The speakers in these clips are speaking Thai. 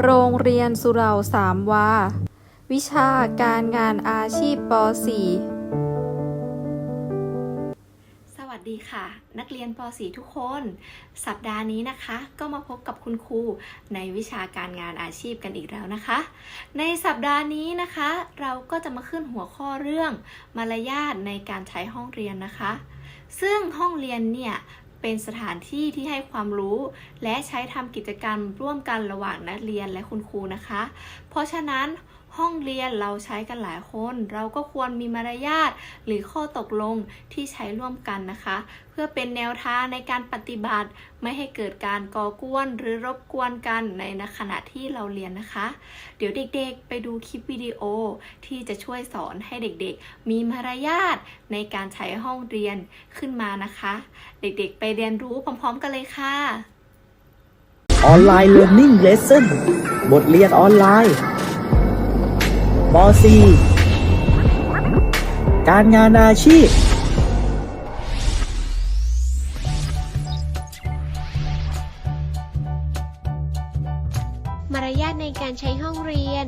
โรงเรียนสุเหร่าสามวา วิชาการงานอาชีพป .4 สวัสดีค่ะ นักเรียนป .4 ทุกคน สัปดาห์นี้นะคะ ก็มาพบกับคุณครูในวิชาการงานอาชีพกันอีกแล้วนะคะ ในสัปดาห์นี้นะคะ เราก็จะมาขึ้นหัวข้อเรื่องมารยาทในการใช้ห้องเรียนนะคะซึ่งห้องเรียนเนี่ย เป็นสถานที่ที่ให้ความรู้ และใช้ทำกิจกรรมร่วมกันระหว่างนักเรียนและคุณครูนะคะ เพราะฉะนั้น ห้องเรียนเราใช้กันหลายคน เราก็ควรมีมารยาทหรือข้อตกลงที่ใช้ร่วมกันนะคะ เพื่อเป็นแนวทางในการปฏิบัติ ไม่ให้เกิดการก่อกวนหรือรบกวนกันในขณะที่เราเรียนนะคะ เดี๋ยวเด็กๆ ไปดูคลิปวิดีโอที่จะช่วยสอนให้เด็กๆ มีมารยาทในการใช้ห้องเรียนขึ้นมานะคะ เด็กๆ ไปเรียนรู้พร้อมๆกันเลยค่ะออนไลน์เรียน i ิ g เลส o n บทเรียนออนไลน์ ป .4 การงานอาชีพ มารยาทในการใช้ห้องเรียน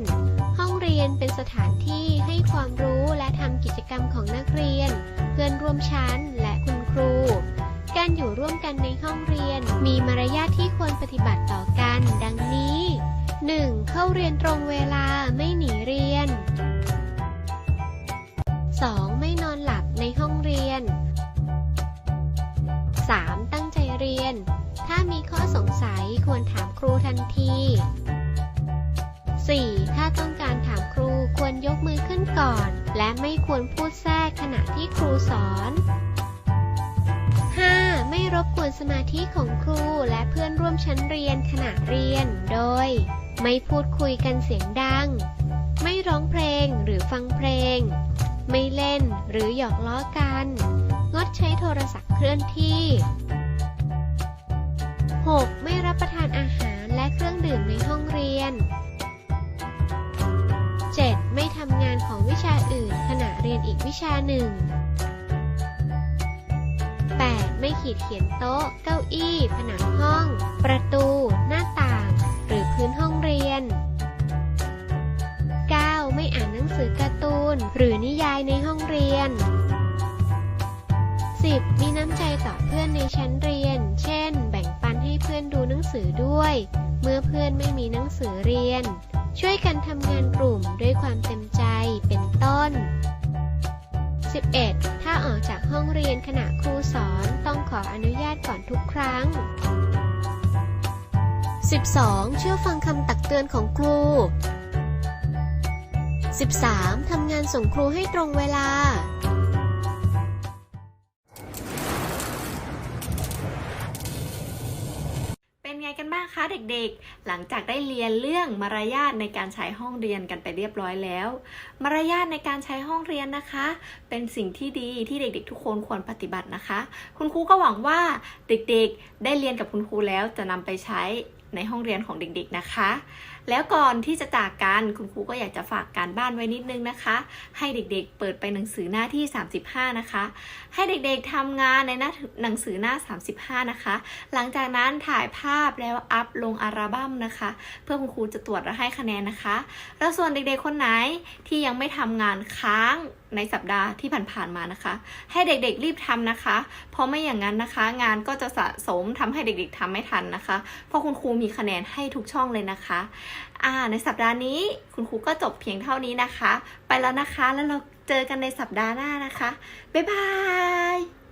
ห้องเรียนเป็นสถานที่ให้ความรู้และทำกิจกรรมของนักเรียน เพื่อนร่วมชั้นและคุณครู การอยู่ร่วมกันในห้องเรียนมีมารยาทที่ควรปฏิบัติต่อกันดังนี้ 1. เข้าเรียนตรงเวลาไม่หนีเรียน ยน ถ้ามีข้อสงสัยควรถามครูทันที 4. ถ้าต้องการถามครูควรยกมือขึ้นก่อน และไม่ควรพูดแทรกขณะที่ครูสอน 5. ไม่รบกวนสมาธิของครูและเพื่อนร่วมชั้นเรียนขณะเรียน โดย ไม่พูดคุยกันเสียงดัง ไม่ร้องเพลงหรือฟังเพลง ไม่เล่นหรือหยอกล้อกัน งดใช้โทรศัพท์เคลื่อนที่ 6. ไม่รับประทานอาหารและเครื่องดื่มในห้องเรียน 7. ไม่ทำงานของวิชาอื่นขณะเรียนอีกวิชาหนึ่ง 8. ไม่ขีดเขียนโต๊ะ เก้าอี้ ผนังห้อง ประตู หน้าต่าง หรือพื้นห้องเรียน 9. ไม่อ่านหนังสือการ์ตูน หรือนิยายในห้องเรียน 10. มีน้ำใจต่อเพื่อนในชั้นเรียน เช่น เพื่อนดูหนังสือด้วย เมื่อเพื่อนไม่มีหนังสือเรียน ช่วยกันทำงานกลุ่มด้วยความเต็มใจเป็นต้น 11. ถ้าออกจากห้องเรียนขณะครูสอนต้องขออนุญาตก่อนทุกครั้ง 12. เชื่อฟังคำตักเตือนของครู 13. ทำงานส่งครูให้ตรงเวลา นไงกันบ้างคะเด็กๆ หลังจากได้เรียนเรื่องมารยาทในการใช้ห้องเรียนกันไปเรียบร้อยแล้ว มารยาทในการใช้ห้องเรียนนะคะ เป็นสิ่งที่ดีที่เด็กๆ ทุกคนควรปฏิบัตินะคะ คุณครูก็หวังว่าเด็กๆ ได้เรียนกับคุณครูแล้วจะนำไปใช้ ในห้องเรียนของเด็กๆนะคะ แล้วก่อนที่จะจากกันคุณครูก็อยากจะฝากการบ้านไว้นิดนึงนะคะ ให้เด็กๆ เปิดไปหนังสือหน้าที่ 35 นะคะ ให้เด็กๆทำงานในหน้าหนังสือหน้า 35 นะคะ หลังจากนั้นถ่ายภาพแล้วอัพลงอัลบั้มนะคะ เพื่อคุณครูจะตรวจและให้คะแนนนะคะ แล้วส่วนเด็กๆคนไหนที่ยังไม่ทำงานค้างในสัปดาห์ที่ผ่านๆมานะคะ ให้เด็กๆรีบทำนะคะ เพราะไม่อย่างนั้นนะคะ งานก็จะสะสมทำให้เด็กๆทำไม่ทันนะคะ เพราะคุณครูมีมีคะแนนให้ทุกช่องเลยนะคะอ่าในสัปดาห์นี้คุณครูก็จบเพียงเท่านี้นะคะ ไปแล้วนะคะ แล้วเราเจอกันในสัปดาห์หน้านะคะ บ๊ายบาย